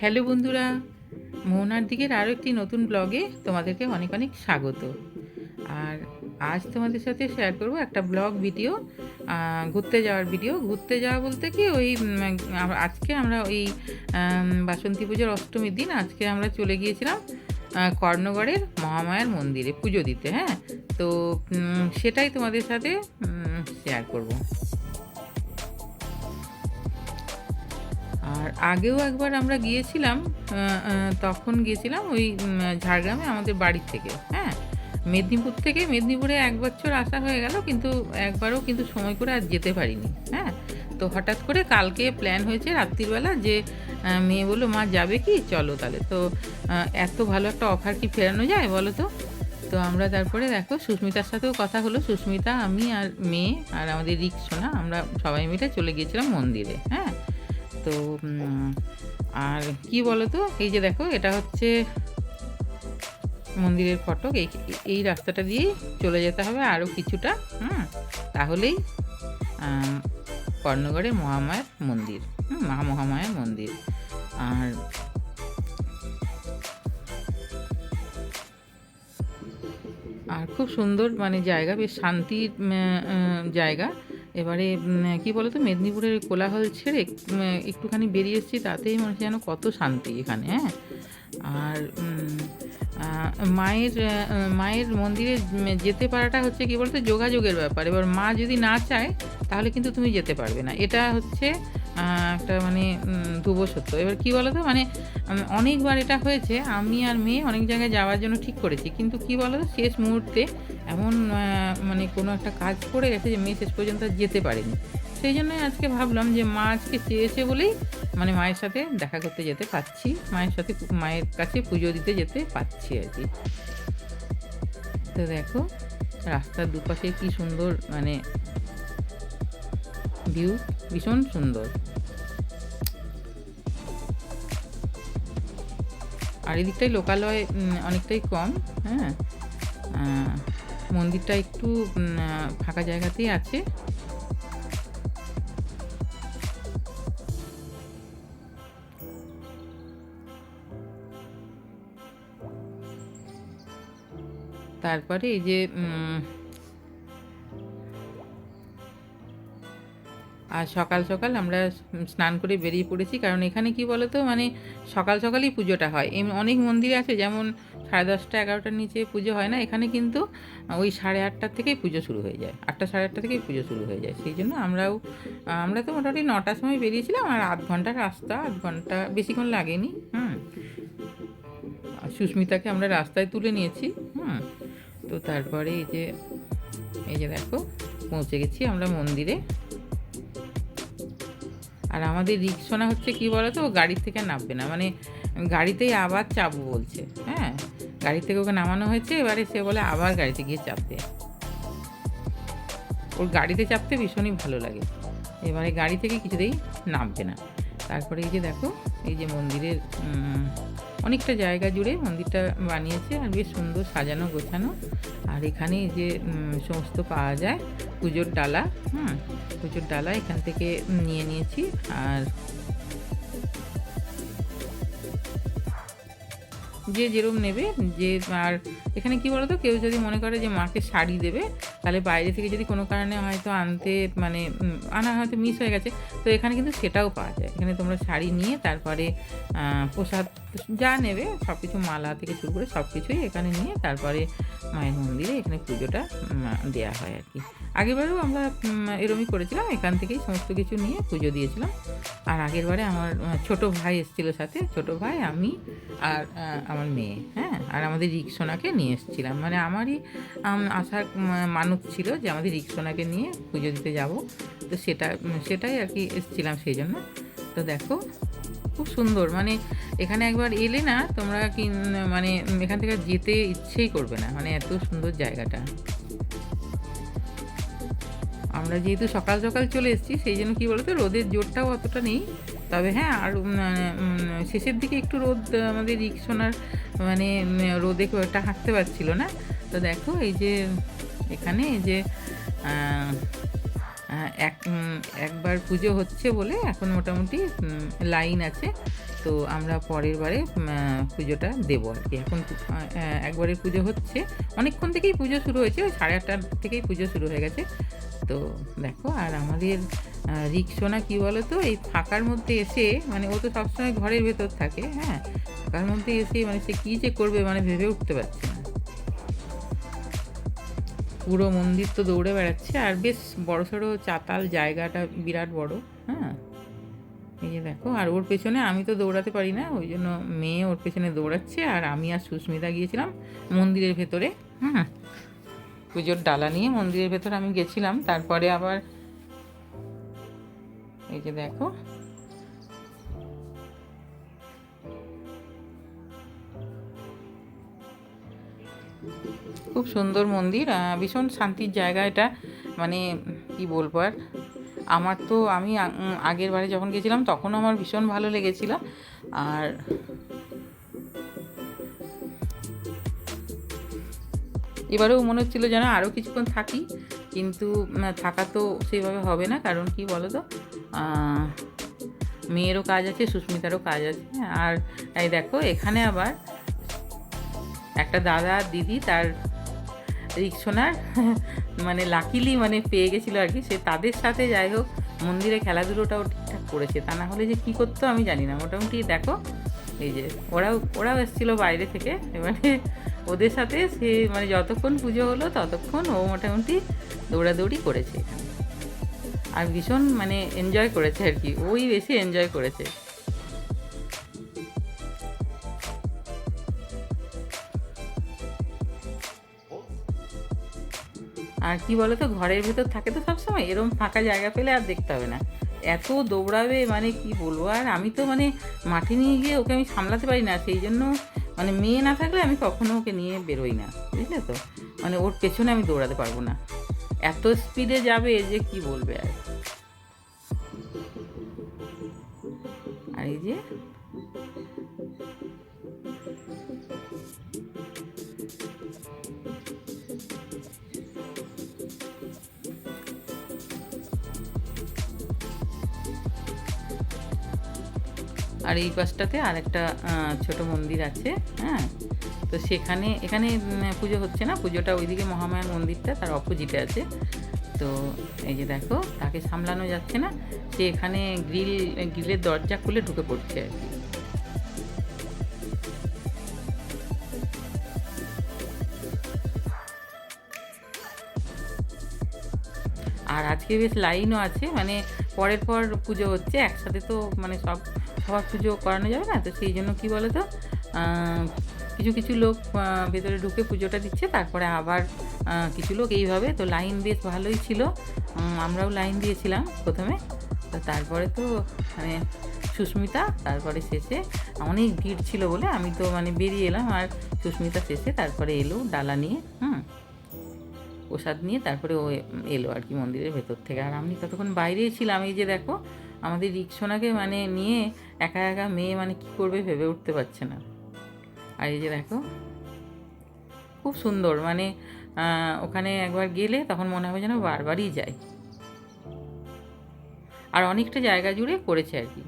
Hello বন্ধুরা, মোহনার দিকের আরও একটি নতুন ব্লগে তোমাদেরকে অনেক অনেক স্বাগত। আর আজ তোমাদের সাথে শেয়ার করব একটা ব্লগ ভিডিও ঘুরতে যাওয়ার ভিডিও। ঘুরতে যাওয়া বলতে কি ওই আজকে আমরা ওই বাসন্তী পুজোর অষ্টমীর দিন আজকে আমরা চলে গিয়েছিলাম কর্ণগড়ের মহামায়ার মন্দিরে পুজো দিতে হ্যাঁ? তো সেটাই তোমাদের সাথে শেয়ার করব। আর আগেও একবার আমরা গিয়েছিলাম তখন গিয়েছিলাম ওই ঝাড়গ্রামে আমাদের বাড়ির থেকে হ্যাঁ? মেদিনীপুর থেকে মেদিনীপুরে এক বছর আসা হয়ে গেল, কিন্তু একবারও কিন্তু সময় করে আর যেতে পারিনি হ্যাঁ? তো হঠাৎ করে কালকে প্ল্যান হয়েছে রাত্রিবেলা যে মেয়ে বলল, মা, যাবে কি? চলো তাহলে। তো এত ভালো একটা অফার কি ফেরানো যায় বলো তো? তো আমরা তারপরে দেখো, সুস্মিতার সাথেও কথা হলো। সুস্মিতা, আমি আর মেয়ে আর আমাদের রিক্সোনা, আমরা সবাই মিলে চলে গিয়েছিলাম মন্দিরে হ্যাঁ? তো আর কি বলো তো এই যে দেখো, এটা হচ্ছে মন্দিরের ফটক। এই এই রাস্তাটা দিয়েই চলে যেতে হবে আরও কিছুটা, হুম? তাহলেই কর্ণগড়ের মহামায়ার মন্দির, হুম মহা মহামায়ার মন্দির। আর আর খুব সুন্দর মানে জায়গা, বেশ শান্তির জায়গা। এবারে কি কি বলতো, মেদিনীপুরের কোলাহল ছেড়ে একটুখানি বেরিয়ে এসেছি, তাতেই মনে হচ্ছে যেন কত শান্তি এখানে হ্যাঁ? আর মায়ের মায়ের মন্দিরে যেতে পারাটা হচ্ছে কি বলতো, যোগাযোগের ব্যাপার। এবার মা যদি না চায়, তাহলে কিন্তু তুমি যেতে পারবে না। এটা হচ্ছে একটা মানে ধ্রুব সত্য এবার কি বলতো মানে অনেকবার এটা হয়েছে, আমি আর মেয়ে অনেক জায়গায় যাওয়ার জন্য ঠিক করেছি। কিন্তু কি বলতো, শেষ মুহূর্তে এমন মানে কোনো একটা কাজ পড়ে গেছে যে, মেয়ে শেষ পর্যন্ত যেতে পারেনি। সেই জন্যই আজকে ভাবলাম যে, মা আজকে চেয়েছে বলেই মানে মায়ের সাথে দেখা করতে যেতে পাচ্ছি মায়ের সাথে মায়ের কাছে পুজো দিতে যেতে পাচ্ছি আর কি। তো দেখো, রাস্তার দুপাশে কি সুন্দর মানে ভিউ ভীষণ সুন্দর। আর এদিকটাই লোকালয় অনেকটাই কম হ্যাঁ? মন্দিরটা একটু ফাঁকা জায়গাতেই আছে। তারপরে এই যে আর সকাল সকাল আমরা স্নান করে বেরিয়ে পড়েছি। কারণ এখানে কি বলতো? মানে সকাল সকালই পুজোটা হয়। এম, অনেক মন্দির আছে, যেমন সাড়ে দশটা, এগারোটার নিচে পুজো হয় না। এখানে কিন্তু ওই সাড়ে আটটার থেকেই পুজো শুরু হয়ে যায়। আটটা সাড়ে আটটা থেকেই পুজো শুরু হয়ে যায়। সেই জন্য আমরাও, আমরা তো মোটামুটি নটার সময় বেরিয়েছিলাম আর আধ ঘণ্টার রাস্তা, আধ ঘণ্টা বেশিক্ষণ লাগেনি। হুম। সুস্মিতাকে আমরা রাস্তায় তুলে নিয়েছি। হুম। তো তারপরে এই যে এই যে দেখো, পৌঁছে গেছি আমরা মন্দিরে। আর আমাদের রিক্সোনা হচ্ছে কি বলতো, ও গাড়ি থেকে নামবে না। মানে গাড়িতেই আবার চাপবো বলছে হ্যাঁ? গাড়ি থেকে ওকে নামানো হয়েছে, এবারে সে বলে আবার গাড়িতে গিয়ে চাপতে ওর গাড়িতে চাপতে ভীষণই ভালো লাগে। এবারে গাড়ি থেকে কিছুতেই নামবে না। তারপরে এই যে দেখো, এই যে মন্দিরের অনেকটা জায়গা জুড়ে মন্দিরটা বানিয়েছে আর বেশ সুন্দর সাজানো, গোছানো। আর এখানে যে সমস্ত পাওয়া যায় পুজোর ডালা, হুম, পুজোর ডালা এখান থেকে নিয়ে নিয়েছি। আর যে যেরকম নেবে, যে আর এখানে কি বলতো, কেউ যদি মনে করে যে মাকে শাড়ি দেবে, তাহলে বাইরে থেকে যদি কোনো কারণে হয়তো আনতে মানে আনা হয়তো মিস হয়ে গেছে, তো এখানে কিন্তু সেটাও পাওয়া যায়। এখানে তোমরা শাড়ি নিয়ে তারপরে প্রসাদ যা নেবে সব কিছু মালা থেকে শুরু করে সব কিছুই এখানে নিয়ে তারপরে মায়ের মন্দিরে এখানে পুজোটা দেওয়া হয় আর কি। আগেরবারেও আমরা এরমই করেছিলাম, এখান থেকেই সমস্ত কিছু নিয়ে পুজো দিয়েছিলাম। আর আগেরবারে আমার ছোট ভাই এসেছিল সাথে, ছোট ভাই, আমি আর আমার মেয়ে হ্যাঁ? আর আমাদের রিক্সোনাকে নিয়ে এসেছিলাম। মানে আমারই আম, আসার মানত ছিল যে আমাদের রিক্সোনাকে নিয়ে পুজো দিতে যাব। তো সেটা সেটাই আর কি এসেছিলাম সেই জন্য। তো দেখো খুব সুন্দর। মানে এখানে একবার এলে না তোমরা কি মানে এখান থেকে যেতে ইচ্ছেই করবে না। মানে এত সুন্দর জায়গাটা। আমরা যেহেতু সকাল সকাল চলে এসেছি সেই জন্য কী বলতো রোদের জোরটাও অতটা নেই। তবে হ্যাঁ আর শেষের দিকে একটু রোদ, আমাদের রিক্সোনার মানে রোদে ওটা হাঁটতে পারছিল না। তো দেখো এই যে এখানে এই যে এক একবার পুজো হচ্ছে বলে এখন মোটামুটি লাইন আছে। তো আমরা পরের বারে পুজোটা দেবো আর কি। এখন একবারের পুজো হচ্ছে। অনেকক্ষণ থেকেই পুজো শুরু হয়েছে, ওই সাড়ে আটটার থেকেই পুজো শুরু হয়ে গেছে। তো দেখো, আর আমাদের রিক্সোনা কি বলো তো এই ফাঁকার মধ্যে এসে মানে ও তো সবসময় ঘরের ভেতর থাকে হ্যাঁ? ফাঁকার মধ্যে এসে মানে সে কী যে করবে মানে ভেবে উঠতে পারছে না। পুরো মন্দির তো দৌড়ে বেড়াচ্ছে, আর বেশ বড় সড়ো চাতাল জায়গাটা বিরাট বড় হ্যাঁ? এই যে দেখো, আর ওর পেছনে আমি তো দৌড়াতে পারি না, ওই জন্য মেয়ে ওর পেছনে দৌড়াচ্ছে, আর আমি আর সুস্মিতা গিয়েছিলাম মন্দিরের ভেতরে, হুম পুজোর ডালা নিয়ে মন্দিরের ভেতরে আমি গেছিলাম, তারপরে আবার এই যে দেখো। খুব সুন্দর মন্দির ভীষণ শান্তির জায়গা এটা মানে কি বলব আর আমার তো আমি আগের বারে যখন গেছিলাম তখন আমার ভীষণ ভালো লেগেছিল। আর এবারেও মনে হচ্ছিল যেন আরও কিছুক্ষণ থাকি, কিন্তু থাকা তো সেইভাবে হবে না, কারণ কি বলো তো মেয়েরও কাজ আছে, সুস্মিতারও কাজ আছে। আর এই দেখো, এখানে আবার একটা দাদা, দিদি, তার রিক্সোনার মানে লাকিলি মানে পেয়ে গেছিল আর কি। সে তাদের সাথে যাই হোক, মন্দিরে খেলাধুলোটাও ঠিকঠাক করেছে। তা না হলে যে কী করতো আমি জানি না। মোটামুটি দেখো, এই যে ওরাও ওরাও এসেছিল বাইরে থেকে। এবারে ওদের সাথে সে মানে যতক্ষণ পুজো হলো ততক্ষণ ও মোটামুটি দৌড়াদৌড়ি করেছে আর ভীষণ মানে এনজয় করেছে আর কি। ওই বেশি এনজয় করেছে। আর কি বলতো, ঘরের ভেতর থাকে তো সবসময় এরকম ফাঁকা জায়গা পেলে আর দেখতে হবে না। এত দৌড়াবে মানে কি বলব, আর আমি তো মানে মাঠে নিয়ে গিয়ে ওকে আমি সামলাতে পারি না, সেই জন্য মানে মেয়ে না থাকলে আমি কখনো ওকে নিয়ে বেরোই না, বুঝলে তো? মানে ওর পেছনে আমি দৌড়াতে পারব না। এত স্পিডে যাবে যে কি বলবে আর। আর এই যে আর এই পাশটাতে আর একটা ছোটো ছোট মন্দির আছে হ্যাঁ? তো সেখানে, এখানে পুজো হচ্ছে না? পুজোটা ওইদিকে মহামায়ার মন্দিরটা তার অপোজিটে আছে। তো এই যে দেখো, তাকে সামলানো যাচ্ছে না। সে এখানে গ্রিল গ্রিলের দরজা খুলে ঢুকে পড়ছে আর কি। আজকে বেশ লাইনও আছে মানে পরের পর পুজো হচ্ছে, একসাথে তো মানে সব সবার পুজো করানো যাবে না, তো সেই জন্য কি বলো তো কিছু কিছু লোক ভেতরে ঢুকে পুজোটা দিচ্ছে, তারপরে আবার কিছু লোক এইভাবে, তো লাইন বেশ ভালোই ছিল আমরাও লাইন দিয়েছিলাম প্রথমে, তো তারপরে তো মানে সুস্মিতা, তারপরে শেষে অনেক ভিড় ছিল বলে আমি তো মানে বেরিয়ে এলাম, আর সুস্মিতা শেষে তারপরে এলো ডালা নিয়ে, হুম। প্রসাদ নিয়ে তারপরে ও এলো আর কি মন্দিরের ভেতর থেকে। আর আমি ততক্ষণ বাইরেই ছিলাম, এই যে দেখো, আমাদের রিক্সোনাকে মানে নিয়ে একা একা মেয়ে মানে কি করবে ভেবে উঠতে পারছে না। আর এই যে দেখো, খুব সুন্দর মানে ওখানে একবার গেলে তখন মনে হবে যেন বারবারই যাই আর অনেকটা জায়গা জুড়ে করেছে আর কি।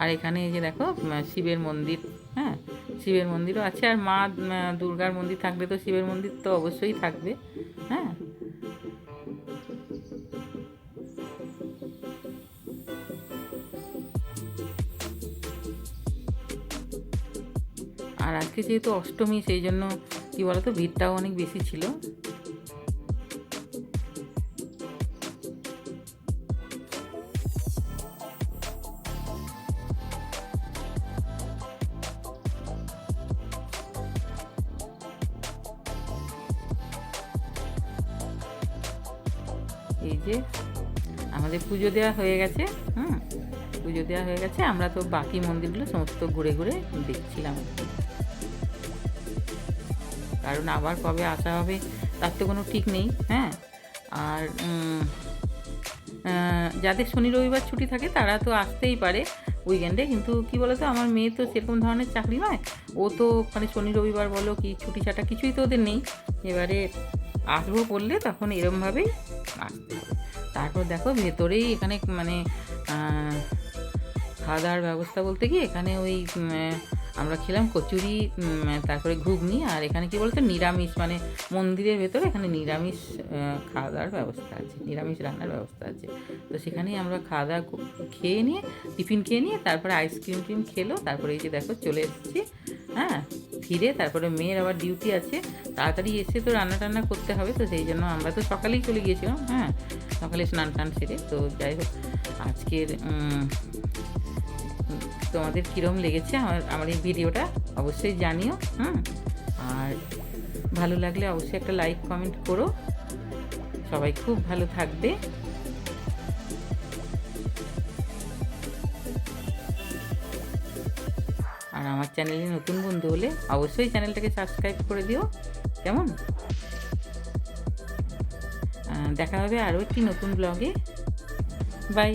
আর এখানে এই যে দেখো শিবের মন্দির। হ্যাঁ শিবের মন্দিরও আছে আর মা দুর্গার মন্দির থাকলে তো শিবের মন্দির তো অবশ্যই থাকবে হ্যাঁ। আর আজকে যেহেতু অষ্টমী, সেই জন্য কি বলতো, ভিড়টাও অনেক বেশি ছিল। এই যে আমাদের পুজো দেওয়া হয়ে গেছে, হুম? পুজো দেওয়া হয়ে গেছে, আমরা তো বাকি মন্দিরগুলো সমস্ত ঘুরে ঘুরে দেখছিলাম। কারণ আবার কবে আসা হবে তার তো কোনো ঠিক নেই হ্যাঁ? আর যাদের শনি রবিবার ছুটি থাকে তারা তো আসতেই পারে উইকেন্ডে কিন্তু কি বলতো, আমার মেয়ে তো সেরকম ধরনের চাকরি নয়। ও তো মানে শনি রবিবার বলো কি ছুটি ছাটা কিছুই তো ওদের নেই। এবারে আসব বললে তখন এরমভাবেই আসতে হবে। তারপর দেখো ভেতরেই এখানে মানে খাওয়া দাওয়ার ব্যবস্থা বলতে কি এখানে ওই আমরা খেলাম কচুরি তারপরে ঘুগনি আর এখানে কি বলতো নিরামিষ মানে মন্দিরের ভেতরে এখানে নিরামিষ খাওয়া দাওয়ার ব্যবস্থা আছে, নিরামিষ রান্নার ব্যবস্থা আছে। তো সেখানেই আমরা খাওয়া দাওয়া খেয়ে নিয়ে, টিফিন খেয়ে নিয়ে তারপরে আইসক্রিম টিম খেলো, তারপরে এই যে দেখো চলে এসেছি হ্যাঁ ফিরে তারপরে মেয়ের আবার ডিউটি আছে, তাড়াতাড়ি এসে তো রান্না টান্না করতে হবে, তো সেই জন্য আমরা তো সকালেই চলে গিয়েছিলাম হ্যাঁ সকালে স্নান টান সেরে, তো যাই হোক, আজকের তোমাদের কীরম লেগেছে আমার আমার এই ভিডিওটা অবশ্যই জানিও, হুম? আর ভালো লাগলে অবশ্যই একটা লাইক কমেন্ট করো। সবাই খুব ভালো থাকবে। আর আমার চ্যানেলে নতুন বন্ধু হলে অবশ্যই চ্যানেলটাকে সাবস্ক্রাইব করে দিও, কেমন? দেখা হবে আরও একটি নতুন ব্লগে বাই